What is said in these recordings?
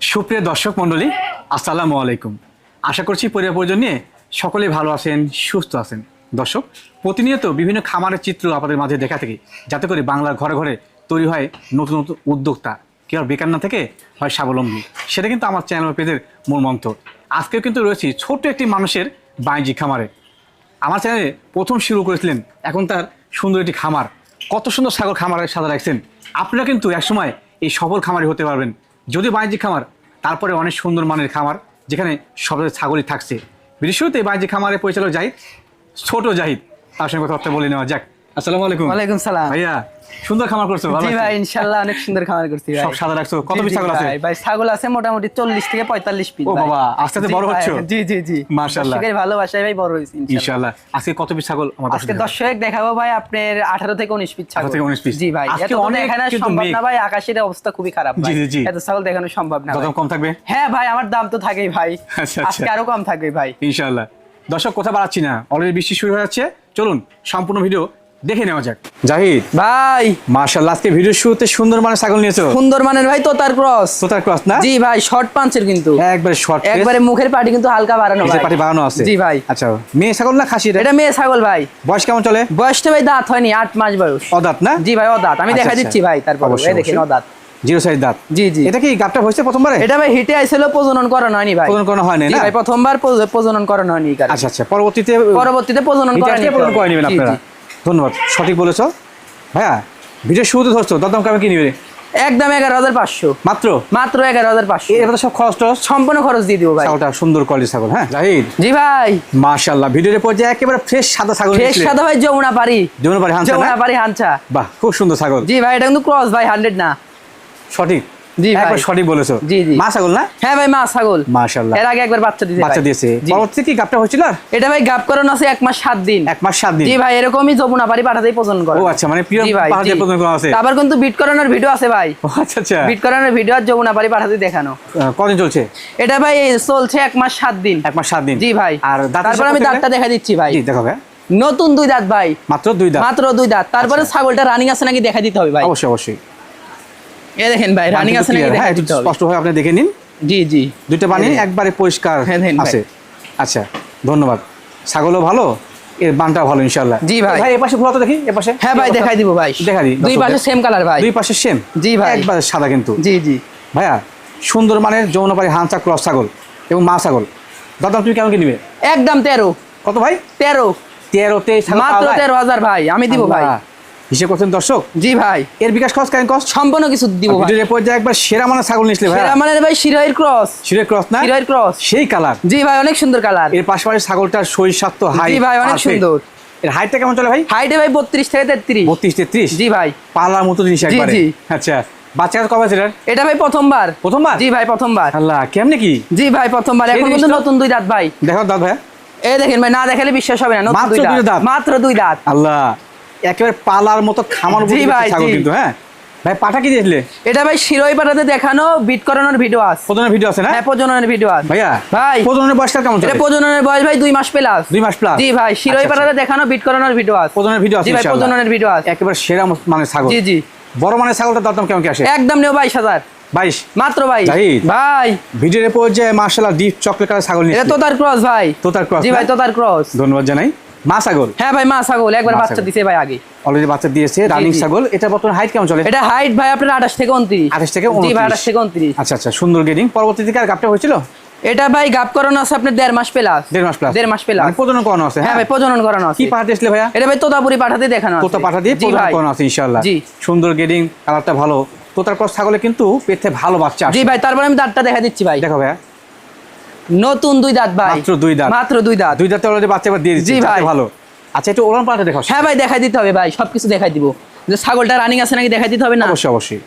সুপ্রিয় দর্শক মণ্ডলী, আসসালামু আলাইকুম। আশা করছি পরিবার পরিজন নিয়ে সকলেই ভালো আছেন, সুস্থ আছেন। দর্শক, প্রতিনিয়ত বিভিন্ন খামারের চিত্র আপনাদের মাঝে দেখা থেকে, যাতে করে বাংলার ঘরে ঘরে তৈরি হয় নতুন নতুন উদ্যোক্তা। কেউ বেকার না থেকে হয় স্বাবলম্বী। সেটা কিন্তু আমার চ্যানেল পেজের মূল মন্ত্র আজকেও কিন্তু রয়েছি ছোট্ট একটি মানুষের বাণিজ্যিক খামারে। আমার চ্যানেলে প্রথম শুরু করেছিলেন এখন তার সুন্দর একটি খামার। কত সুন্দর সাগর খামারের সাথে রাখছেন। আপনারা কিন্তু একসময় এই সফল খামারি হতে পারবেন। যদি বাণিজ্যিক খামার, তারপরে অনেক সুন্দর মানের খামার, যেখানে সব ছাগলই থাকছে। বিশেষত এই বাণিজ্যিক খামারের পরিচালক জাহিদ, ছোট জাহিদ, তার সঙ্গে কথাবার্তা বলে নেওয়া যাক। আসসালামু আলাইকুম। ওয়ালাইকুম সালাম। ভাইয়া সুন্দর খামার করছ ভালো জি ভাই ইনশাআল্লাহ অনেক সুন্দর খাবার করছি ভাই। সব সাদা রাখছো? কত পিস ছাগল আছে? ভাই, ছাগল আছে মোটামুটি চল্লিশ থেকে পঁয়তাল্লিশ পিস ও বাবা, আস্তে আস্তে বড় হচ্ছো। জি জি জি। মাশাআল্লাহ। ভালোবাসায় ভাই বড় হয়েছে ইনশাআল্লাহ। আজকে কত পিস ছাগল আজকে দর্শক দেখাবো ভাই আপনার আঠারো থেকে উনিশ পিস ছাগল। 18 থেকে 19 পিস। জি ভাই এত অনেক দেখানো সম্ভব না ভাই আকাশের অবস্থা খুবই খারাপ ভাই। জি, জি, জি। এত ছাগল দেখানো সম্ভব না দাম কম থাকবে? হ্যাঁ ভাই আমার দাম তো থাকেই ভাই। আচ্ছা, আচ্ছা। আজকে আরও কম থাকবে ভাই। ইনশাআল্লাহ। দর্শক কথা বাড়াচ্ছি না। অলরেডি বৃষ্টি শুরু হয়ে যাচ্ছে। চলুন সম্পূর্ণ ভিডিও দেখে নেওয়া যাক। জাহিদ ভাই। মার্শাল্লাহ আজকে ভিডিও শুরুতে সুন্দর মানে ছাগল নিয়েছো। সুন্দর মানের ভাই তোতার ক্রস। তোতার ক্রস না? জি ভাই শর্ট পাঞ্চের কিন্তু। একবারে শর্ট একবারে মুখের পাটি কিন্তু হালকা বাড়ানো ভাই। পাটি বানানো আছে। জি ভাই। আচ্ছা মেয়ে ছাগল না খাসি এটা? মেয়ে ছাগল ভাই। বয়স কেমন চলে? বয়সটা ভাই দাঁত হয়নি আট মাস বয়স। অদাঁত না? জি ভাই অদাঁত। আমি আচ্ছা, দেখা আচ্ছা। দিচ্ছি ভাই তারপর। এই দেখেন। অদাঁত। জিরো সাইজ দাঁত। জি জি। এটা কি গাপটা হয়েছে প্রথমবারে? এটা ভাই হিটে আইছিল প্রজনন করানো হয়নি ভাই। প্রজনন করানো হয়নি না? ভাই প্রথমবার প্রজনন করানো হয়নি আচ্ছা আচ্ছা। পরবর্তীতে পরবর্তীতে প্রজনন করানি আসলে প্রজনন করে নেবেন আপনারা। ধন্যবাদ সঠিক বলেছ। ভাইয়া ভিডিও শুরুতে ধরছো দরদাম কেমন কি নিবে? একদম এগারো হাজার পাঁচশো। মাত্র? মাত্র এগারো হাজার পাঁচশো। এবার তো সব খরচ টরচ? সম্পূর্ণ খরচ দিয়ে দিব ভাই। ওটা সুন্দর কোয়ালিটি ছাগল হ্যাঁ? জাহিদ? জি ভাই। মাশাআল্লাহ ভিডিওর পর যে একেবারে ফ্রেশ সাদা ছাগল ফ্রেশ সাদা ভাই যমুনা পারি যমুনা পারি হাঁসা যমুনা পারি হানছা বাহ খুব সুন্দর ছাগল। জি ভাই এটা কিন্তু ক্রস ভাই হান্ড্রেড না। সঠিক। জি একবার সঠিক বলেছ। জি, জি। মা ছাগল না? হ্যাঁ ভাই মা ছাগল। মাশাআল্লাহ। এর আগে একবার বাচ্চা দিয়েছে বাচ্চা দিয়েছে। পরবর্তীতে কি গাপটা হয়েছিল? এটা ভাই গাপ করানো আছে এক মাস সাত দিন। এক মাস সাত দিন। জি ভাই এরকমই যমুনা পারি পাঠাতেই প্রজনন করে। ও আচ্ছা মানে পিওর পাহাড়ে জি। করা আছে। তারপর কিন্তু বিট করানোর ভিডিও আছে ভাই। আচ্ছা আচ্ছা। বিট করানোর ভিডিও আর যমুনা পারি পাঠাতে দেখানো। চলছে? এটা ভাই চলছে এক মাস সাত দিন। এক মাস দিন। জি ভাই। আর তারপর আমি দাঁতটা? দেখা দিচ্ছি ভাই। জি দেখো ভাই। নতুন দুই দাঁত ভাই। মাত্র দুই দাঁত। মাত্র দুই দাঁত। তারপরে ছাগলটা রানিং আছে নাকি দেখা দিতে হবে ভাই। অবশ্যই অবশ্যই। এ দেখেন ভাই রানিং আছে নাকি হ্যাঁ একটু আপনি দেখে নিন। জি জি। দুইটা হ্যাঁ, একবারে পরিষ্কার হ্যাঁ। আছে। আচ্ছা ধন্যবাদ। ছাগলও ভালো এর বানটা ভালো জি ভাই। ভাই ঘোরা তো দেখি হ্যাঁ ভাই দেখাই দিব ভাই। দেখা দিই দুই পাশে সেম কালার ভাই। দুই পাশে সেম জি ভাই। একবারে সাদা কিন্তু। জি জি। ভাইয়া সুন্দর মানের যৌনপাড়ি হাঁসা ক্রস ছাগল এবং মা ছাগল। দাদা তুমি কেমন কি নিবে? একদম তেরো। কত ভাই? তেরো। তেরোতে মাত্র তেরো হাজার ভাই আমি দিব ভাই। হিসেব করছেন দর্শক? জি ভাই। এর বিকাশ খরচ কষ্ট সম্পূর্ণ কিছু দিব ভাই। ভিডিওর পর্যায়ে একবার সেরা ছাগল ভাই। সেরা মানে ভাই শিরোয়ের ক্রস। ক্রস না? শিরোয়ের ক্রস। সেই কালার। জি ভাই অনেক সুন্দর কালার। এর পাশাপাশি ছাগলটার শরীর স্বাস্থ্য হাই জি ভাই অনেক সুন্দর। এর হাইটটা কেমন চলে ভাই? হাইটে ভাই বত্রিশ থেকে তেত্রিশ। বত্রিশ তেত্রিশ? জি ভাই। পালার মতো জিনিস একবারে। জি। আচ্ছা বাচ্চা কবে এটা ভাই প্রথমবার। প্রথমবার? জি ভাই প্রথমবার। আল্লাহ কেমনে কি? জি ভাই প্রথমবার। এখন কিন্তু নতুন দুই দাঁত ভাই। দেখো ভাইয়া। এই দেখেন ভাই না দেখালে বিশ্বাস হবে না নতুন মাত্র দুই দাঁত। দাঁত? মাত্র দুই দাঁত। আল্লাহ একেবারে পালার মতো খামার ছাগল। কিন্তু হ্যাঁ? ভাই পাঠা কি দিয়েছিলে? এটা ভাই শিরোই পাঠাতে দেখানো বিট করানোর ভিডিও আছে। প্রথমে ভিডিও আছে না? হ্যাঁ প্রজননের ভিডিও আছে। ভাইয়া ভাই প্রজনের বয়সটা কেমন এটা প্রজননের বয়স ভাই দুই মাস প্লাস দুই মাস প্লাস জি ভাই শিরোই পাঠাতে দেখানো বিট করানোর ভিডিও আছে। প্রজনের ভিডিও আছে জি ভাই প্রজননের ভিডিও আছে। একেবারে সেরা মানে ছাগল। জি জি। বড় মানে ছাগলটা দাম কেমন কি আসে? একদম নেও বাইশ হাজার। বাইশ? মাত্র ভাই। ভাই। ভিডিওর পর্যায়ে মার্শাল্লাহ ডিপ চকলেট কালার ছাগল এটা নিয়ে তোতার ক্রস ভাই। তোতার ক্রস জি ভাই তোতার ক্রস ধন্যবাদ জানাই। মা ছাগল? হ্যাঁ ভাই মা ছাগল। একবার বাচ্চা। দিছে ভাই আগে। অলরেডি বাচ্চা দিয়েছে রানিং ছাগল। এটা বর্তমানে হাইট কেমন চলে? এটা হাইট ভাই আপনার আঠাশ থেকে উনত্রিশ। 28 থেকে জি ভাই 29 আঠাশ থেকে উনত্রিশ। আচ্ছা আচ্ছা সুন্দর গেডিং পরবর্তীতে আর গাপটা হয়েছিল? এটা ভাই গাপ করানো আছে আপনার দেড় মাস প্লাস দেড় মাস প্লাস দেড় মাস প্লাস মানে প্রজনন করানো আছে হ্যাঁ ভাই প্রজনন করানো আছে। কি ভাইয়া? এটা ভাই তোতাপুরি পাঠাতে দেখানো আছে। তোতা পাঠা দিয়ে প্রজনন ভাই। করানো আছে ইনশাআল্লাহ। জি। সুন্দর গেডিং কালারটা ভালো। তোতার ক্রস ছাগলে কিন্তু পেটে ভালো বাচ্চা জি ভাই তারপরে আমি দাঁতটা দেখা দিচ্ছি ভাই। দেখো ভাইয়া। নতুন দুই দাঁত ভাই। মাত্র দুই দাঁত। মাত্র দুই দাঁত। দুই দাঁতে অলরেডি বাচ্চা এবার দিয়ে দিচ্ছে। জি ভাই। ভালো। আচ্ছা একটু ওলান পাল্টা দেখো হ্যাঁ ভাই দেখাই দিতে হবে ভাই সবকিছু দেখাই দিব। যে ছাগলটা রানিং আছে নাকি দেখাই দিতে হবে না? অবশ্যই অবশ্যই।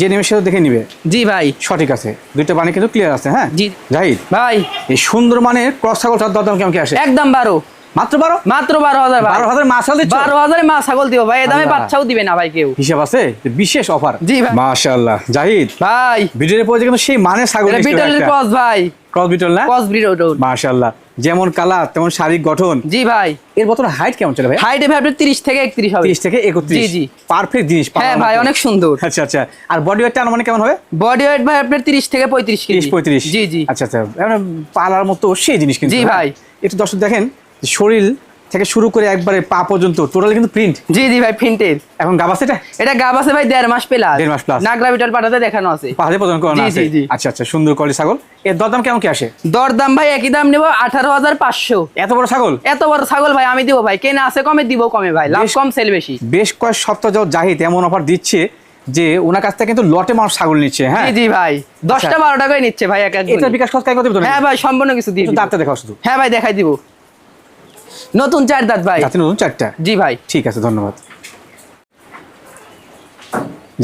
যে নিমেষে দেখে নিবে। জি ভাই। সঠিক আছে। দুইটা পানি কিন্তু ক্লিয়ার আছে হ্যাঁ? জি। জাহিদ ভাই। এই সুন্দর মানের ক্রস ছাগলটার দরদাম কেমন কি আসে? একদম বারো। মাত্র বারো? মাত্র বারো হাজার বারো হাজার মাছ দিচ্ছ? বারো হাজারে মা ছাগল দিব ভাই। এ দামে বাচ্চাও দিবে না ভাই কেউ। হিসাব আছে? বিশেষ অফার জি ভাই। মাশাআল্লাহ। জাহিদ ভাই। ভিডিওর পরে কিন্তু সেই মানে ছাগল বিটলের ক্রস ভাই। ক্রস বিটল না? ক্রস মাশাআল্লাহ। যেমন কালার তেমন শারীরিক গঠন। জি ভাই। এর হাইট কেমন চলে ভাই? হাইট ভাই আপনার থেকে একত্রিশ হবে। 30 থেকে 31 জি, জি। পারফেক্ট জিনিস হ্যাঁ ভাই। অনেক সুন্দর। আচ্ছা আচ্ছা। আর বডি ওয়েটটা কেমন হবে? বডি ওয়েট ভাই আপনার তিরিশ থেকে পঁয়ত্রিশ কেজি। 30 35 জি জি। আচ্ছা আচ্ছা। মানে পালার মতো সেই জিনিস কিন্তু জি? ভাই। একটু দর্শক দেখেন শরীর থেকে শুরু করে একবারে পা পর্যন্ত। টোটাল কিন্তু প্রিন্ট জি জি ভাই ফিন্টের এখন গাব আছে এটা? এটা গাব আছে ভাই দেড় মাস প্লাস দেড় মাস plus। নাগরা বিটল পাঠাতে দেখানো আছে। পাহাড়ে প্রদান করানো আছে? জি, জি। আচ্ছা আচ্ছা সুন্দর কোয়ালিটি ছাগল। এর দরদাম কেমন কি আসে? দর দাম ভাই একই দাম নেব আঠারো হাজার পাঁচশো। এত বড় ছাগল? এত বড় ছাগল ভাই আমি দিব ভাই। কেনা আছে কমে দিব কমে ভাই। লাভ কম সেল বেশি। বেশ কয়েক সপ্তাহ যাও জাহিদ এমন অফার দিচ্ছে যে ওনার কাছ থেকে কিন্তু লটে মানুষ ছাগল নিচ্ছে হ্যাঁ? জি জি ভাই। দশটা আচ্ছা। বারো টাকায় নিচ্ছে ভাই এক এক এটা বিকাশ খরচ করতে হ্যাঁ ভাই সম্পূর্ণ কিছু দিব। দাঁতটা দেখাও শুধু। হ্যাঁ ভাই দেখাই দিব। নতুন চার দাঁত ভাই। দাঁতে নতুন চারটা? জি ভাই। ঠিক আছে ধন্যবাদ।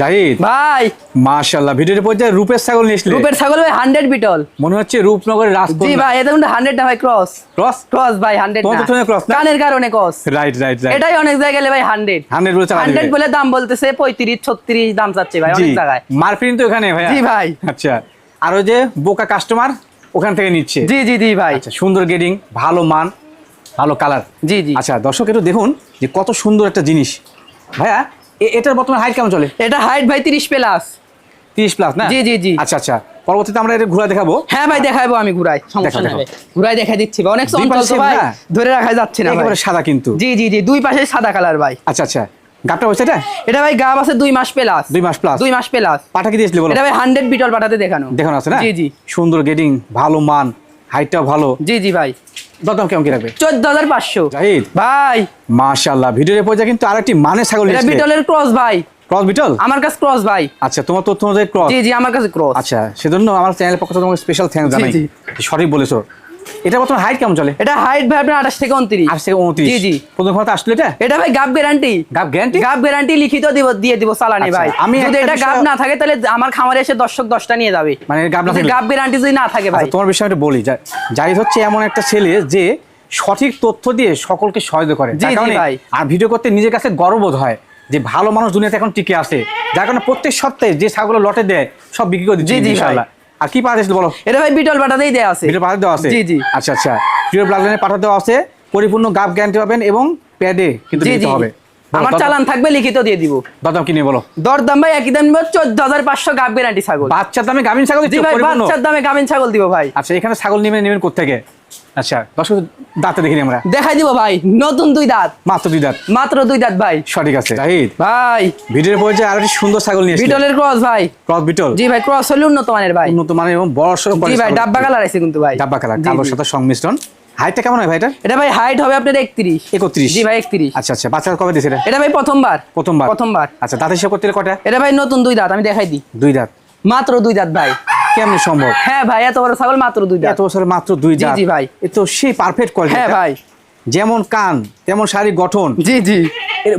জাহিদ। ভাই। মাশাআল্লাহ ভিডিওর পর্যায়ে রূপের ছাগল রূপের ছাগল ভাই হান্ড্রেড বিটল। মনে হচ্ছে রূপনগরের জি ভাই এটা কিন্তু হান্ড্রেড না ভাই ক্রস ক্রস ক্রস ভাই হান্ড্রেড তোমার তো শুনে cross না? কানের কারণে ক্রস রাইট রাইট রাইট এটাই অনেক জায়গায় গেলে ভাই হান্ড্রেড হান্ড্রেড বলে চালা হান্ড্রেড দিবে বলে দাম বলতেছে পঁয়ত্রিশ ছত্রিশ দাম চাচ্ছে ভাই অনেক জায়গায়। মারপিন তো এখানে ভাই জি ভাই। আচ্ছা আর ওই যে বোকা কাস্টমার ওখান থেকে নিচ্ছে। জি জি জি ভাই। আচ্ছা সুন্দর গেডিং ভালো মান। ভালো কালার জি জি। আচ্ছা দর্শক একটু দেখুন যে কত সুন্দর একটা জিনিস। ভাইয়া এটার বর্তমানে হাইট কেমন চলে? এটা হাইট ভাই তিরিশ প্লাস তিরিশ প্লাস না? জি, জি, জি। আচ্ছা আচ্ছা। পরবর্তীতে আমরা এটা ঘুরে দেখাবো। হ্যাঁ ভাই দেখাবো আমি ঘুরাই সমস্যা নেই ঘুরাই দেখাই দিচ্ছি ভাই। অনেক তো ভাই না? ধরে রাখা যাচ্ছে না একেবারে সাদা কিন্তু। জি জি জি দুই পাশে সাদা কালার ভাই। আচ্ছা আচ্ছা। গাপটা হয়েছে এটা? এটা ভাই গাব আছে দুই মাস প্লাস দুই মাস প্লাস দুই মাস প্লাস পাঠা কি দিয়েছিল বলো? এটা ভাই হান্ড্রেড বিটল পাঠাতে দেখানো। দেখানো আছে না? জি জি। সুন্দর গেডিং ভালো মান হাইটটাও ভালো। জি জি ভাই। দরদাম কেমন কি রাখবে? চোদ্দ হাজার পাঁচশো। ভাই। ভিডিওর পর্যায়ে কিন্তু আরেকটি মানে ছাগল বিটলের ক্রস ভাই। ক্রস বিটল আমার কাছে ক্রস ভাই। আচ্ছা তোমার তথ্য অনুযায়ী ক্রস জি জি আমার কাছে ক্রস আচ্ছা সেজন্য আমার চ্যানেলের পক্ষ থেকে তোমাকে স্পেশাল জানাই। সঠিক বলেছ। এটা বর্তমান হাইট কেমন চলে? এটা হাইট ভাই আপনার আঠাশ থেকে উনত্রিশ। থেকে উনত্রিশ। জি জি। প্রথম কথা আসলে এটা? এটা ভাই গাব গ্যারান্টি গাপ গ্যারান্টি গাব গ্যারান্টি লিখিত দিব দিয়ে দিব চালানি আচ্ছা, ভাই। আমি যদি এটা গাব না থাকে তাহলে আমার খামারে এসে দর্শক দশটা নিয়ে যাবে। মানে গাব না গাব গ্যারান্টি যদি না থাকে ভাই। আচ্ছা, তোমার বিষয়ে বলি। জাহিদ হচ্ছে এমন একটা ছেলে যে সঠিক তথ্য দিয়ে সকলকে সহায়তা করে। আর ভিডিও করতে নিজের কাছে গর্ববোধ হয় যে ভালো মানুষ দুনিয়াতে এখন টিকে আছে। যার কারণে প্রত্যেক সপ্তাহে যে ছাগল লটে দেয় সব বিক্রি করে দিচ্ছে জি, জি, ভাই। ইনশাআল্লাহ। আর কি পাওয়া যাচ্ছে বলো? এটা ভাই বিটল দেওয়া আছে। বিটল দেওয়া আছে? জি, জি। আচ্ছা আচ্ছা। ভিডিও ব্লাড লাইনে পাঠা দেওয়া আছে। পরিপূর্ণ গাপ গ্যারান্টি পাবেন এবং প্যাডে কিন্তু দিতে হবে। আমার চালান থাকবে লিখিত দিয়ে দিব। দাদাম কি নিয়ে বলো? দর দাম ভাই একই দাম চোদ্দ হাজার পাঁচশো গাব গ্যারান্টি ছাগল। বাচ্চার দামে গাভিন ছাগল ভাই বাচ্চার দামে গাভিন ছাগল দিব ভাই। আচ্ছা এখানে ছাগল নেবেন নেবেন কোথেকে আচ্ছা দর্শক দাঁতে দেখিনি আমরা। দেখাই দিব ভাই নতুন দুই দাঁত। মাত্র দুই দাঁত। মাত্র দুই দাঁত ভাই। সঠিক আছে জাহিদ। ভাই। ভিডিওর পর্যায়ে আরও একটি সুন্দর ছাগল নিয়ে বিটলের ক্রস ভাই। Cross beetle. জি ভাই ক্রস হলে উন্নত মানের ভাই। উন্নত মানের এবং বড় সড়ো জি ভাই ডাব্বা কালার আছে কিন্তু ভাই। ডাব্বা কালার কালোর সাথে সংমিশ্রণ। হাইটটা কেমন হয় ভাই এটা এটা ভাই হাইট হবে আপনার একত্রিশ। একত্রিশ। জি ভাই একত্রিশ। আচ্ছা আচ্ছা বাচ্চা কবে দিয়েছে এটা? এটা ভাই প্রথমবার। প্রথমবার। প্রথমবার। আচ্ছা দাঁত হিসাব করতে কটা? এটা ভাই নতুন দুই দাঁত আমি দেখাই দিই। দুই দাঁত। মাত্র দুই দাঁত ভাই। কেমন সম্ভব? হ্যাঁ ভাই এত বড় ছাগল মাত্র দুই এত বছরে মাত্র দুই জি, জি, ভাই। এ তো সেই পারফেক্ট কোয়ালিটি হ্যাঁ ভাই। যেমন কান তেমন শারীরিক গঠন। জি জি।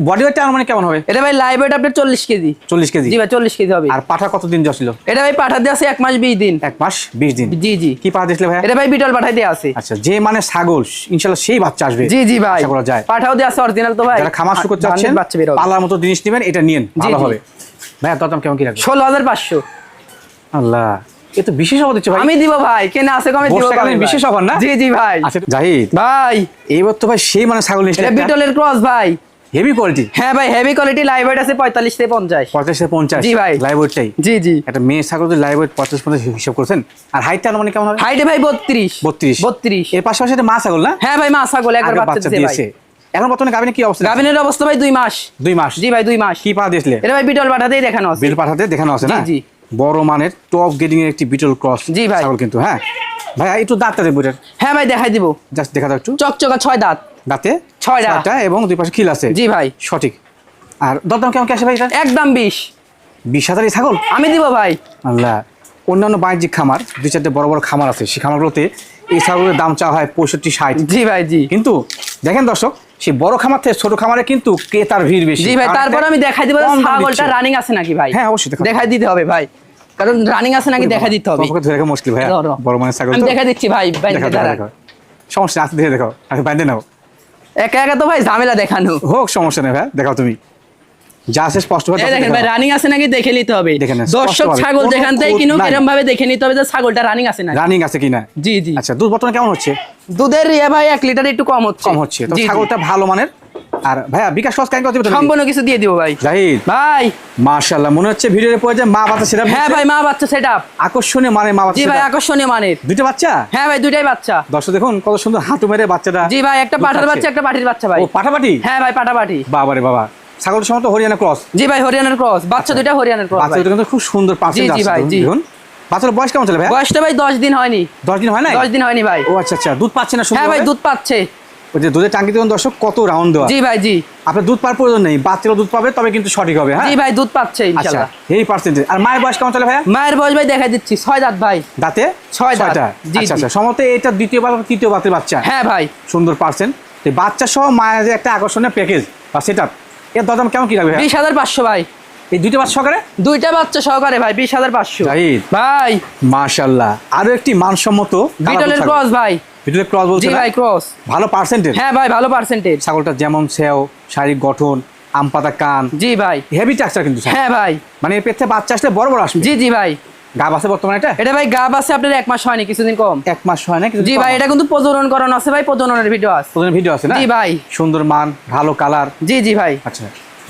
বডি ওয়েটটা মানে কেমন হবে? এটা ভাই লাইভ ওয়েট আপনার চল্লিশ কেজি। চল্লিশ কেজি। জি ভাই চল্লিশ কেজি হবে। আর পাঠা কতদিন এটা ভাই আছে মাস বিশ দিন। এক মাস বিশ দিন। জি জি। কি পাঠা দিয়েছিল ভাই এটা ভাই বিটল পাঠাই দিয়ে আছে। আচ্ছা যে মানে ছাগল ইনশাল্লাহ সেই বাচ্চা আসবে। জি জি ভাই। আশা করা যায়। পাঠাও দিয়ে আছে অরিজিনাল তো ভাই। যারা খামার শুরু করতে চাচ্ছেন বাচ্চা হবে। পালার মতো জিনিস নেবেন এটা নিয়েন। ভালো। হবে। ভাইয়া দাম কেমন কি রাখবে ষোলো হাজার পাঁচশো। আল্লাহ। এ তো বিশেষ অফার দিচ্ছে ভাই। আমি দিব ভাই কেনা আছে কমে দিব ভাই। বিশেষ offer না? জি জি ভাই। আচ্ছা জাহিদ। ভাই। এইবার তো ভাই সেই মানে ছাগল এটা বিটলের ক্রস ভাই। হেভি কোয়ালিটি হ্যাঁ ভাই হেভি কোয়ালিটি লাইভ ওয়েট আছে পঁয়তাল্লিশ থেকে পঞ্চাশ। পঞ্চাশ থেকে পঞ্চাশ? জি ভাই। লাইভ ওয়েটটাই জি জি। একটা মেয়ে ছাগল যদি লাইভ ওয়েট পঞ্চাশ পঞ্চাশ হিসাব করছেন আর হাইটটা মানে কেমন হবে? হাইটে ভাই বত্রিশ। বত্রিশ। বত্রিশ। এর পাশাপাশি একটা মা ছাগল না? হ্যাঁ ভাই মা ছাগল একবার বাচ্চা দিয়েছে। এখন বর্তমানে গাবিনে কি অবস্থা? গাভিনের অবস্থা ভাই দুই মাস। দুই মাস। জি ভাই দুই মাস। কি পা দিয়েছিলে? এটা ভাই বিটল পাঠাতেই দেখানো আছে। বিল পাঠাতে দেখানো আছে না? জি, জি। বড় মানের টপ গেটিং এর একটি বিটল ক্রস জি ভাই। ছাগল কিন্তু হ্যাঁ? ভাই একটু দাঁতটা দেখব হ্যাঁ ভাই দেখাই দিব। জাস্ট দেখা দাও একটু। চকচকা ছয় দাঁত। দাঁতে? ছয় ছয়টা এবং দুই পাশে খিল আছে। জি ভাই। সঠিক। আর দরদাম কেমন কি আসে ভাই এটা একদম বিশ। বিশ হাজারই ছাগল? আমি দিব ভাই। আল্লাহ। অন্যান্য বাণিজ্যিক খামার দুই চারটে বড় বড় খামার আছে। সেই খামারগুলোতে এই ছাগলের দাম চাওয়া হয় পঁয়ষট্টি ষাট। জি ভাই জি। কিন্তু দেখেন দর্শক সেই বড় খামার থেকে ছোট খামারে কিন্তু ক্রেতার ভিড় বেশি। জি ভাই তারপর আমি দেখাই দিব ছাগলটা রানিং আছে নাকি ভাই? হ্যাঁ, অবশ্যই দেখাই দিতে হবে ভাই। কারণ রানিং আছে নাকি দেখাই দিতে হবে। তোমাকে ধরে মুশকিল ভাই বড় মানে ছাগল আমি। দেখা দিচ্ছি ভাই। দেখাও, দেখাও। সমস্যা আছে দেখো আমি বাইন্দে নাও। একা একা তো ভাই ঝামেলা দেখানো। হোক সমস্যা নেই ভাই দেখাও তুমি। যা আছে স্পষ্ট এই দেখেন ভাই রানিং আছে নাকি দেখে নিতে হবে? দর্শক ছাগল যেখান থেকে কিনুক এরকম ভাবে দেখে নিতে হবে যে ছাগলটা রানিং আছে না রানিং আছে কিনা? জি জি। আচ্ছা দুধ বর্তমানে কেমন হচ্ছে? দুধের ইয়ে ভাই এক লিটার একটু কম হচ্ছে। কম হচ্ছে। তো জি, জি। ছাগলটা ভালো মানের? আর ভাইয়া বিকাশ খরচ কেন করতে সম্পূর্ণ কিছু দিয়ে দিব ভাই। জাহিদ। ভাই। মাশাআল্লাহ মনে হচ্ছে ভিডিওর পরে যে মা বাচ্চা সেটা হ্যাঁ ভাই মা বাচ্চা আকর্ষণীয় মানে মা বাচ্চা জি ভাই আকর্ষণীয় মানের। দুইটা বাচ্চা? হ্যাঁ ভাই দুইটাই বাচ্চা। দর্শক দেখুন কত সুন্দর হাঁটু মেরে বাচ্চাটা জি ভাই একটা পাঠার বাচ্চা একটা পাঠির বাচ্চা ভাই। ও হ্যাঁ ভাই পাঠাপাঠি। বাবারে বাবা। ছাগলটা সময় তো হরিয়ানা ক্রস জি ভাই হরিয়ানার ক্রস বাচ্চা দুইটা হরিয়ানার ক্রস বাচ্চা দুটো কিন্তু খুব সুন্দর পার্সেন্ট জি, ভাই, জি। বাচ্চার বয়স কেমন চলে ভাই? বয়সটা ভাই দশ দিন হয়নি। দশ দিন হয় না দশ দিন হয়নি ভাই। ও আচ্ছা আচ্ছা। দুধ পাচ্ছে না হ্যাঁ ভাই দুধ পাচ্ছে। ওই যে দুধের টাঙ্কি দেখুন দর্শক কত রাউন্ড দেওয়া। জি ভাই জি। আপনার দুধ পাওয়ার প্রয়োজন নেই। বাচ্চারা দুধ পাবে তবে কিন্তু সঠিক হবে হ্যাঁ? জি ভাই দুধ পাচ্ছে আচ্ছা ইনশাআল্লাহ এই পার্সেন্টেজ আর মায়ের বয়স কেমন চলে ভাইয়া? মায়ের বয়স ভাই দেখাই দিচ্ছি ছয় দাঁত ভাই। দাঁতে? ছয় দাঁত। জি, আচ্ছা সম্ভবত এটা দ্বিতীয় বা তৃতীয় বাতের বাচ্চা। হ্যাঁ ভাই। সুন্দর পার্সেন্ট বাচ্চা সহ মায়ের একটা আকর্ষণীয় প্যাকেজ বা এর দরদাম কেমন কি লাগবে বিশ হাজার পাঁচশো ভাই। এই দুইটা বাচ্চা সহকারে? দুইটা বাচ্চা সহকারে ভাই বিশ হাজার পাঁচশো। ভাই। মাশাল্লাহ আরও একটি মানসম্মত বিটলের ক্রস ভাই। বিটলের ক্রস বলছে ভাই ক্রস ভালো পার্সেন্টেজ হ্যাঁ ভাই ভালো পার্সেন্টেজ ছাগলটা যেমন সেও শারীরিক গঠন আম পাতা কান। জি ভাই। হেভি টাক্সচার কিন্তু হ্যাঁ ভাই। মানে পেটে বাচ্চা আসলে বড় বড় আসবে। জি জি ভাই। গাব আছে বর্তমানে এটা? এটা ভাই গাব আছে আপনার এক মাস হয়নি কিছুদিন কম। এক মাস হয় না জি ভাই এটা কিন্তু প্রজনন করানো আছে ভাই প্রজননের ভিডিও আছে। ভিডিও আছে না? জি ভাই। সুন্দর মান ভালো কালার জি জি ভাই। আচ্ছা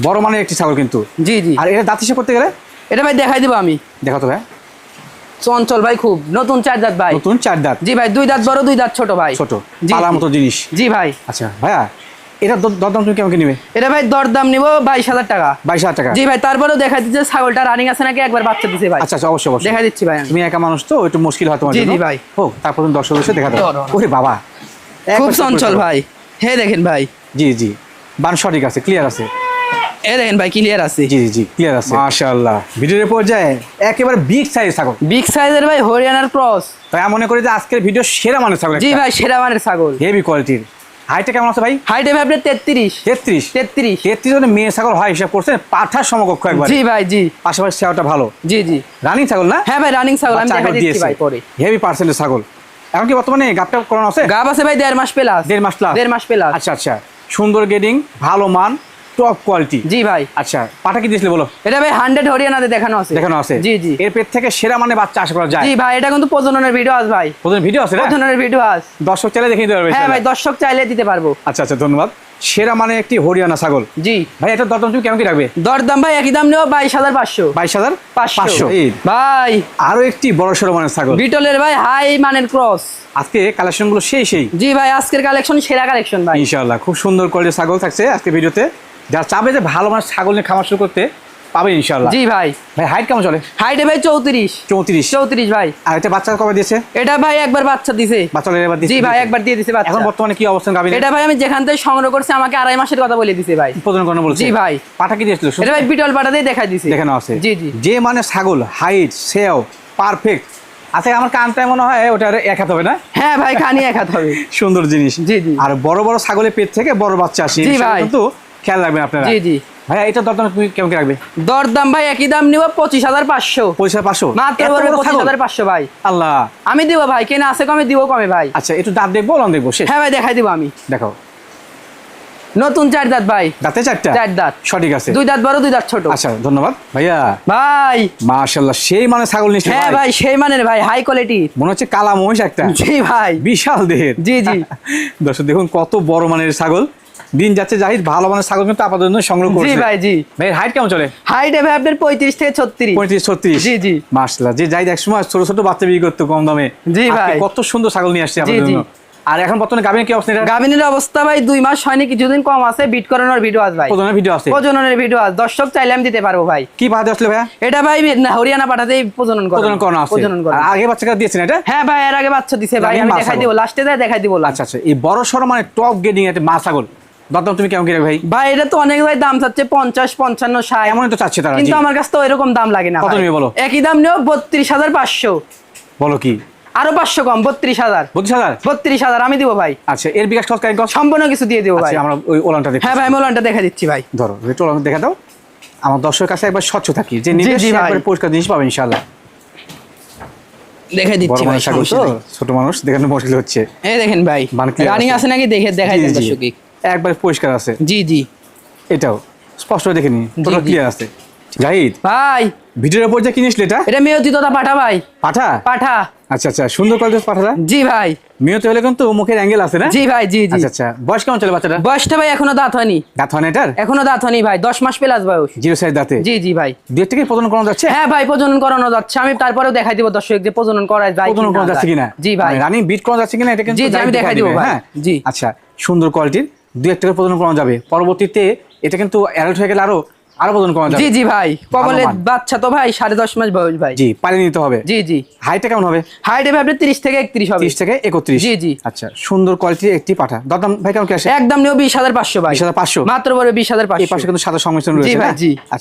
বড় মানের একটি ছাগল কিন্তু। জি জি। আর এটা দাঁত হিসেবে করতে গেলে? এটা ভাই দেখাই দিব আমি। দেখো তো ভাই। চঞ্চল ভাই খুব নতুন চার দাঁত ভাই। নতুন চার দাঁত জি ভাই দুই দাঁত বড় দুই দাঁত ছোট ভাই। ছোট পালার মতো জিনিস। জি ভাই। আচ্ছা ভাইয়া এটা দরদাম তুমি কেমন নিবে? এটা ভাই দরদাম নিব বাইশ হাজার টাকা। বাইশ হাজার টাকা? জি ভাই তারপরেও দেখা দিচ্ছে ছাগলটা রানিং আছে নাকি একবার বাচ্চা দিছে ভাই। আচ্ছা আচ্ছা অবশ্যই অবশ্যই। দেখা দিচ্ছি ভাই তুমি একা মানুষ তো একটু মুশকিল হয় তোমার জি, জি, ভাই। হোক তারপর তুমি দর্শক এসে দেখা দাও ধরো, ধরো। ওরে বাবা। খুব একবার check করে। চঞ্চল ভাই। হে দেখেন ভাই। জি জি। বান সঠিক আছে ক্লিয়ার আছে। এ দেখেন ভাই ক্লিয়ার আছে। জি জি জি ক্লিয়ার আছে। মাশাআল্লাহ। ভিডিওর পর্যায়ে একেবারে বিগ সাইজ ছাগল। বিগ সাইজের ভাই হরিয়ানার ক্রস তাই মনে করি যে আজকের ভিডিও সেরা মানের ছাগল জি ভাই সেরা মানের ছাগল। হেভি কোয়ালিটির হাইটটা কেমন আছে ভাই? হাইটে ভাই আপনার তেত্রিশ। তেত্রিশ? তেত্রিশ। তেত্রিশ মানে মেয়ে ছাগল হয় হিসাব করছেন পাঠার সমকক্ষ একবার। জি ভাই জি। পাশাপাশি সেওয়াটা ভালো? জি জি। রানিং ছাগল না? হ্যাঁ ভাই রানিং ছাগল। আমি দেখা দিচ্ছি ভাই পরে। হেভি পার্সেলের ছাগল। এখন কি বর্তমানে গাপটা করানো আছে? গাব আছে ভাই দেড় মাস প্লাস দেড় মাস প্লাস দেড় মাস প্লাস আচ্ছা আচ্ছা। সুন্দর গেডিং ভালো মান। টপ কোয়ালিটি জি ভাই। আচ্ছা পাঠা কি দিয়েছিলে বলো? এটা ভাই হান্ড্রেড হরিয়ানাতে দেখানো আছে। দেখানো আছে। জি জি। এর পেট থেকে সেরা মানে বাচ্চা আশা করা যায়। জি ভাই এটা কিন্তু প্রজননের ভিডিও আছে ভাই। প্রথমে ভিডিও আছে প্রজননের ভিডিও আছে দর্শক চাইলে দেখে নিতে পারবে হ্যাঁ ভাই দর্শক চাইলে দিতে পারব। আচ্ছা আচ্ছা ধন্যবাদ। সেরা মানে একটি হরিয়ানা ছাগল। জি। ভাই এটা দরদাম তুমি কেমন কি রাখবে? দরদাম ভাই একই দাম নেওয়া বাইশ হাজার পাঁচশো। বাইশ হাজার পাঁচশো। ভাই। আরও একটি বড় সড়ো মানের ছাগল। বিটলের ভাই হাই মানের ক্রস আজকে কালেকশনগুলো সেই সেই। জি ভাই আজকের কালেকশন সেরা কালেকশন ভাই। ইনশাআল্লাহ খুব সুন্দর কোয়ালিটির ছাগল থাকছে আজকে ভিডিওতে যারা চাবে যে ভালো মানের ছাগল নিয়ে খামার শুরু করতে পাবে ইনশাআল্লাহ। জি ভাই। ভাই হাইট কেমন চলে? হাইটে ভাই চৌত্রিশ। চৌত্রিশ। চৌত্রিশ ভাই। আর এটা বাচ্চা কবে দিয়েছে? এটা ভাই একবার বাচ্চা দিছে। বাচ্চা এবার দিয়েছে জি ভাই একবার দিয়ে দিছে বাচ্চা। এখন বর্তমানে কি অবস্থান এটা ভাই আমি যেখান থেকে সংগ্রহ করছি আমাকে আড়াই মাসের কথা বলে দিছে ভাই। প্রদান করানো বলছে। জি ভাই। পাঠা কি দিয়েছিল? এটা ভাই বিটল পাটাতেই দেখাই দিছে। দেখানো আছে। জি জি। যে মানে ছাগল হাইট সেও পারফেক্ট আচ্ছা আমার কানটায় মনে হয় ওটা এক হাত হবে না? হ্যাঁ ভাই খানি এক হাত হবে। সুন্দর জিনিস। জি, জি। আর বড় বড় ছাগলের পেট থেকে বড় বাচ্চা আসে। জি ভাই। কিন্তু খেয়াল রাখবেন আপনারা। জি জি। ভাইয়া এটা দরদাম তুমি কেমন রাখবে? দরদাম ভাই একই দাম নিব পঁচিশ হাজার পাঁচশো। পয়সা পাঁচশো? বড় পঁচিশ হাজার পাঁচশো ভাই। আল্লাহ। আমি দিব ভাই কেনা আছে কমে দিব কমে ভাই। আচ্ছা একটু দাঁত দেখব লন দেখব হ্যাঁ ভাই দেখাই দিব আমি। দেখো নতুন চার দাঁত ভাই। দাঁতে চারটা? চার দাঁত। সঠিক আছে। দুই দাঁত বড় দুই দাঁত ছোট। আচ্ছা ধন্যবাদ। ভাইয়া। ভাই। মাশাল্লাহ সেই মানে ছাগল নিচ্ছে হ্যাঁ ভাই। সেই মানের ভাই হাই কোয়ালিটি মনে হচ্ছে কালা মহিষ একটা। জি ভাই। বিশাল দেহের। জি, জি। দর্শক দেখুন কত বড় মানের ছাগল। দিন যাচ্ছে জাহিদ ভালো মানের ছাগল কিন্তু আপাতত জন্য সংগ্রহ জি ভাই জি। ভাই হাইট কেমন চলে? হাইট ভাই আপনার পঁয়ত্রিশ থেকে ছত্রিশ। পঁয়ত্রিশ ছত্রিশ? জি, জি। মাসলা যে জাহিদ এক সময় ছোট ছোট বাচ্চা বিক্রি করতো কম দামে। জি ভাই। কত সুন্দর ছাগল নিয়ে আসছে জি, আপনাদের জন্য। আর এখন বর্তমানে গাভিনের কি অবস্থা এটা? গাভিনের অবস্থা ভাই দুই মাস হয়নি কিছুদিন কম আছে বিট করানোর ভিডিও আছে ভাই। প্রথমে ভিডিও আছে? প্রজননের ভিডিও আছে। দর্শক চাইলে আমি দিতে পারব ভাই। কি পাঠাতে আসলে ভাইয়া? এটা ভাই হরিয়ানা পাঠাতেই প্রজনন করে প্রজনন করানো আছে। প্রজনন করে আর আগে বাচ্চাকে দিয়েছেন এটা? হ্যাঁ ভাই এর আগে বাচ্চা দিছে ভাই আমি দেখাই। দিব লাস্টে দেখাই দিব আচ্ছা আচ্ছা এই বড় সড়ো মানে টপ গেডিং একটা মা ছাগল। দরদাম তুমি কেমন কি ভাই? ভাই এটা তো অনেক ভাই দাম চাচ্ছে পঞ্চাশ পঞ্চান্ন ষাট। এমনই তো চাচ্ছে তারা কিন্তু আমার কাছে তো এরকম দাম লাগে না কত ভাই। বলো? একই দাম নেও বত্রিশ হাজার পাঁচশো। বলো কি? আরও পাঁচশো কম বত্রিশ হাজার। বত্রিশ হাজার? বত্রিশ হাজার আমি দিব ভাই। আচ্ছা এর বিকাশ খরচ সম্পূর্ণ কিছু দিয়ে দিব ভাই। আচ্ছা আমরা ওই ওলানটা দেখি হ্যাঁ ভাই মোলানটা দেখা দিচ্ছি ভাই। ধরো একটু ওলান দেখা দাও। আমার দর্শকের কাছে একবার স্বচ্ছ থাকি। যে। একবার পরিষ্কার জিনিস পাবে ইনশাআল্লাহ। দেখে দিচ্ছি ভাই। ছোট মানুষ দেখানো মুশকিল হচ্ছে। এই দেখেন ভাই। রানিং আছে। নাকি দেখে দেখাই। দর্শকই একবার পরিষ্কার আছে। জি জি। এটাও। স্পষ্ট দেখে নি ক্লিয়ার আছে। জাহিদ ভাই। ভিডিওর উপর যে কিনিস এটা? এটা মেয়তি তোতা পাঠা ভাই। পাঠা? পাঠা। আচ্ছা আচ্ছা। সুন্দর কোয়ালিটির পাঠাটা জি ভাই। মেয়েতে হলে কিন্তু মুখের অ্যাঙ্গেল আছে না? জি ভাই জি জি। আচ্ছা আচ্ছা। বয়স কেমন চলে বাচ্চাটা বয়সটা ভাই এখনও দাঁত হয়নি। দাঁত হয় এটার? এখনও দাঁত হয়নি ভাই। দশ মাস প্লাস বয়স। জিরো সাইজ দাঁতে? জি জি ভাই। দুয়ের থেকে প্রজনন করানো যাচ্ছে? হ্যাঁ ভাই প্রজনন করানো যাচ্ছে। আমি তারপরেও দেখাই দিব দর্শক যে প্রজনন করা যায় প্রজনন যাচ্ছে কিনা? জি ভাই। রানিং বিট করানো যাচ্ছে কিনা? এটা কিন্তু জি, আমি দেখাই দেখাই দিব ভাই। হ্যাঁ? জি। আচ্ছা সুন্দর কোয়ালিটির দুই এক টাকা প্রদান কমা যাবে। পরবর্তীতে এটা কিন্তু অ্যাডাল্ট হয়ে গেলে আরও আরও প্রদান কমা যাবে। জি জি ভাই কবলে বাচ্চা তো ভাই সাড়ে দশ মাস বয়স ভাই। জি পালিয়ে নিতে হবে। জি জি। হাইটটা কেমন হবে? হাইট হবে আপনার তিরিশ থেকে একত্রিশ হবে। তিরিশ থেকে একত্রিশ। জি, জি। আচ্ছা সুন্দর কোয়ালিটির একটি পাঠা। দরদাম ভাই কেমন কি আসে? একদম নিয়েও বিশ হাজার পাঁচশো ভাই। বিশ হাজার পাঁচশো? মাত্র বলে বিশ হাজার পাঁচশো। পাঁচশো কিন্তু সাদা সংমিশ্রণ জি রয়েছে ভাই, জি। আচ্ছা।